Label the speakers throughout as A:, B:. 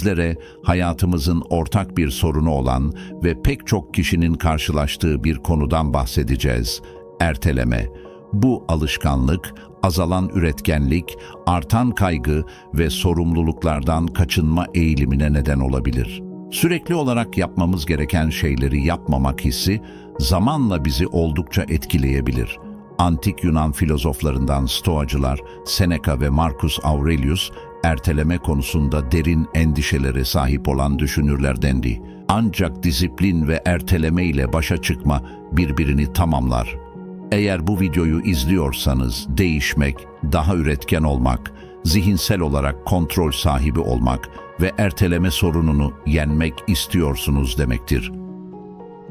A: Sizlere hayatımızın ortak bir sorunu olan ve pek çok kişinin karşılaştığı bir konudan bahsedeceğiz. Erteleme. Bu alışkanlık, azalan üretkenlik, artan kaygı ve sorumluluklardan kaçınma eğilimine neden olabilir. Sürekli olarak yapmamız gereken şeyleri yapmamak hissi zamanla bizi oldukça etkileyebilir. Antik Yunan filozoflarından Stoacılar, Seneca ve Marcus Aurelius erteleme konusunda derin endişelere sahip olan düşünürlerdendi. Ancak disiplin ve erteleme ile başa çıkma birbirini tamamlar. Eğer bu videoyu izliyorsanız değişmek, daha üretken olmak, zihinsel olarak kontrol sahibi olmak ve erteleme sorununu yenmek istiyorsunuz demektir.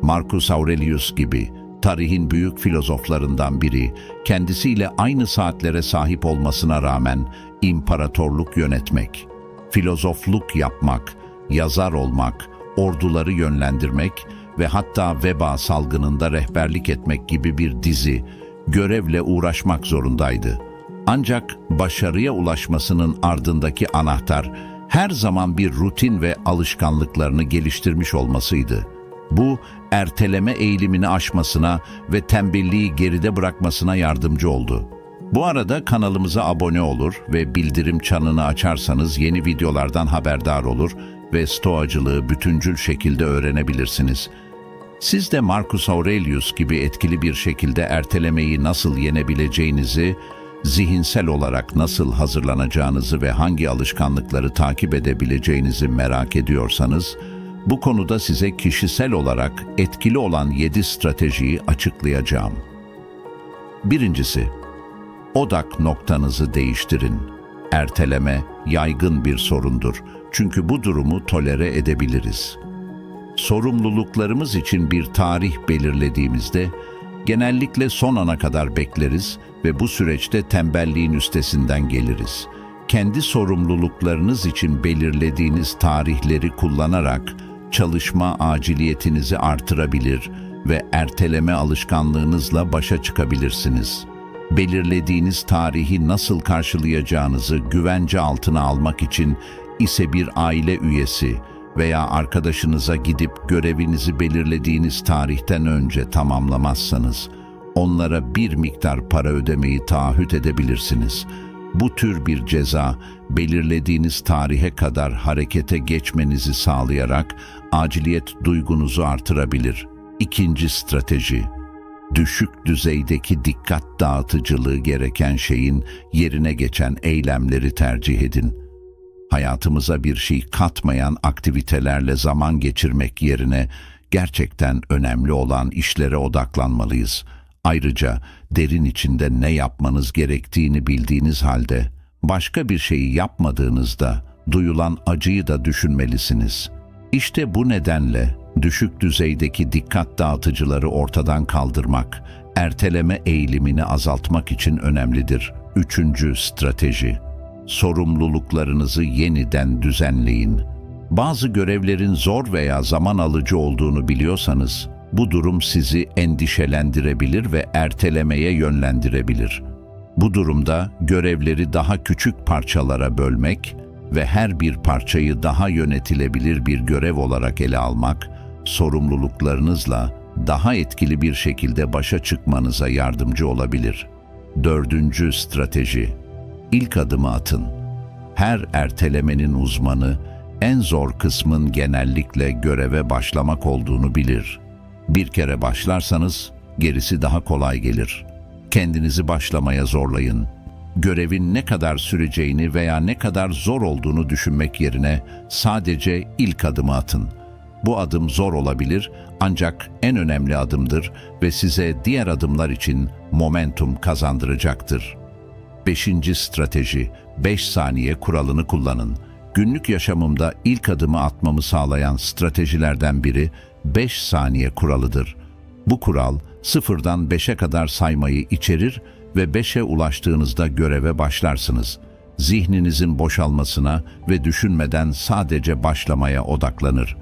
A: Marcus Aurelius gibi tarihin büyük filozoflarından biri, kendisiyle aynı saatlere sahip olmasına rağmen imparatorluk yönetmek, filozofluk yapmak, yazar olmak, orduları yönlendirmek ve hatta veba salgınında rehberlik etmek gibi bir dizi, görevle uğraşmak zorundaydı. Ancak başarıya ulaşmasının ardındaki anahtar her zaman bir rutin ve alışkanlıklarını geliştirmiş olmasıydı. Bu, erteleme eğilimini aşmasına ve tembelliği geride bırakmasına yardımcı oldu. Bu arada kanalımıza abone olur ve bildirim çanını açarsanız yeni videolardan haberdar olur ve stoacılığı bütüncül şekilde öğrenebilirsiniz. Siz de Marcus Aurelius gibi etkili bir şekilde ertelemeyi nasıl yenebileceğinizi, zihinsel olarak nasıl hazırlanacağınızı ve hangi alışkanlıkları takip edebileceğinizi merak ediyorsanız, bu konuda size kişisel olarak etkili olan 7 stratejiyi açıklayacağım. Birincisi, odak noktanızı değiştirin. Erteleme yaygın bir sorundur. Çünkü bu durumu tolere edebiliriz. Sorumluluklarımız için bir tarih belirlediğimizde genellikle son ana kadar bekleriz ve bu süreçte tembelliğin üstesinden geliriz. Kendi sorumluluklarınız için belirlediğiniz tarihleri kullanarak çalışma aciliyetinizi artırabilir ve erteleme alışkanlığınızla başa çıkabilirsiniz. Belirlediğiniz tarihi nasıl karşılayacağınızı güvence altına almak için ise bir aile üyesi veya arkadaşınıza gidip görevinizi belirlediğiniz tarihten önce tamamlamazsanız, onlara bir miktar para ödemeyi taahhüt edebilirsiniz. Bu tür bir ceza, belirlediğiniz tarihe kadar harekete geçmenizi sağlayarak aciliyet duygunuzu artırabilir. İkinci strateji, düşük düzeydeki dikkat dağıtıcılığı gereken şeyin yerine geçen eylemleri tercih edin. Hayatımıza bir şey katmayan aktivitelerle zaman geçirmek yerine gerçekten önemli olan işlere odaklanmalıyız. Ayrıca derin içinde ne yapmanız gerektiğini bildiğiniz halde başka bir şeyi yapmadığınızda duyulan acıyı da düşünmelisiniz. İşte bu nedenle düşük düzeydeki dikkat dağıtıcıları ortadan kaldırmak, erteleme eğilimini azaltmak için önemlidir. Üçüncü strateji. Sorumluluklarınızı yeniden düzenleyin. Bazı görevlerin zor veya zaman alıcı olduğunu biliyorsanız, bu durum sizi endişelendirebilir ve ertelemeye yönlendirebilir. Bu durumda görevleri daha küçük parçalara bölmek ve her bir parçayı daha yönetilebilir bir görev olarak ele almak, sorumluluklarınızla daha etkili bir şekilde başa çıkmanıza yardımcı olabilir. Dördüncü strateji. İlk adımı atın. Her ertelemenin uzmanı, en zor kısmın genellikle göreve başlamak olduğunu bilir. Bir kere başlarsanız gerisi daha kolay gelir. Kendinizi başlamaya zorlayın. Görevin ne kadar süreceğini veya ne kadar zor olduğunu düşünmek yerine sadece ilk adımı atın. Bu adım zor olabilir ancak en önemli adımdır ve size diğer adımlar için momentum kazandıracaktır. Beşinci strateji, 5 saniye kuralını kullanın. Günlük yaşamımda ilk adımı atmamı sağlayan stratejilerden biri 5 saniye kuralıdır. Bu kural sıfırdan 5'e kadar saymayı içerir ve 5'e ulaştığınızda göreve başlarsınız. Zihninizin boşalmasına ve düşünmeden sadece başlamaya odaklanır.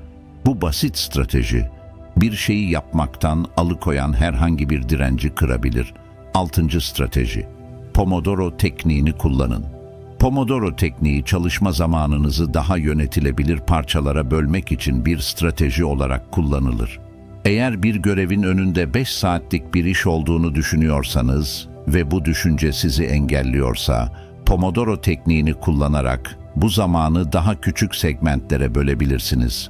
A: Bu basit strateji, bir şeyi yapmaktan alıkoyan herhangi bir direnci kırabilir. Altıncı strateji, Pomodoro tekniğini kullanın. Pomodoro tekniği çalışma zamanınızı daha yönetilebilir parçalara bölmek için bir strateji olarak kullanılır. Eğer bir görevin önünde 5 saatlik bir iş olduğunu düşünüyorsanız ve bu düşünce sizi engelliyorsa, Pomodoro tekniğini kullanarak bu zamanı daha küçük segmentlere bölebilirsiniz.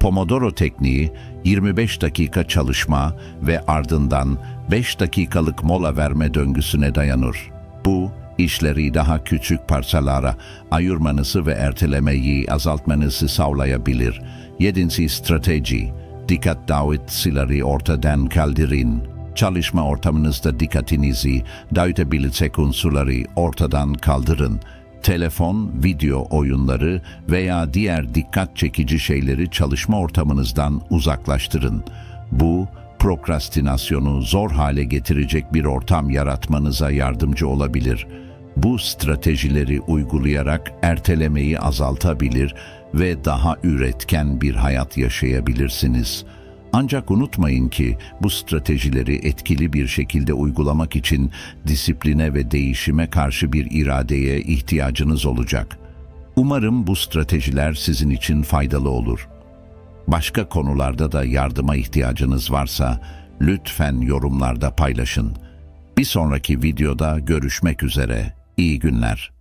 A: Pomodoro tekniği 25 dakika çalışma ve ardından 5 dakikalık mola verme döngüsüne dayanır. Bu, işleri daha küçük parçalara ayırmanızı ve ertelemeyi azaltmanızı sağlayabilir. Yedinci strateji, dikkat dağıtçıları ortadan kaldırın. Çalışma ortamınızda dikkatinizi dağıtabilecek unsurları ortadan kaldırın. Telefon, video oyunları veya diğer dikkat çekici şeyleri çalışma ortamınızdan uzaklaştırın. Bu, prokrastinasyonu zor hale getirecek bir ortam yaratmanıza yardımcı olabilir. Bu stratejileri uygulayarak ertelemeyi azaltabilir ve daha üretken bir hayat yaşayabilirsiniz. Ancak unutmayın ki bu stratejileri etkili bir şekilde uygulamak için disipline ve değişime karşı bir iradeye ihtiyacınız olacak. Umarım bu stratejiler sizin için faydalı olur. Başka konularda da yardıma ihtiyacınız varsa lütfen yorumlarda paylaşın. Bir sonraki videoda görüşmek üzere. İyi günler.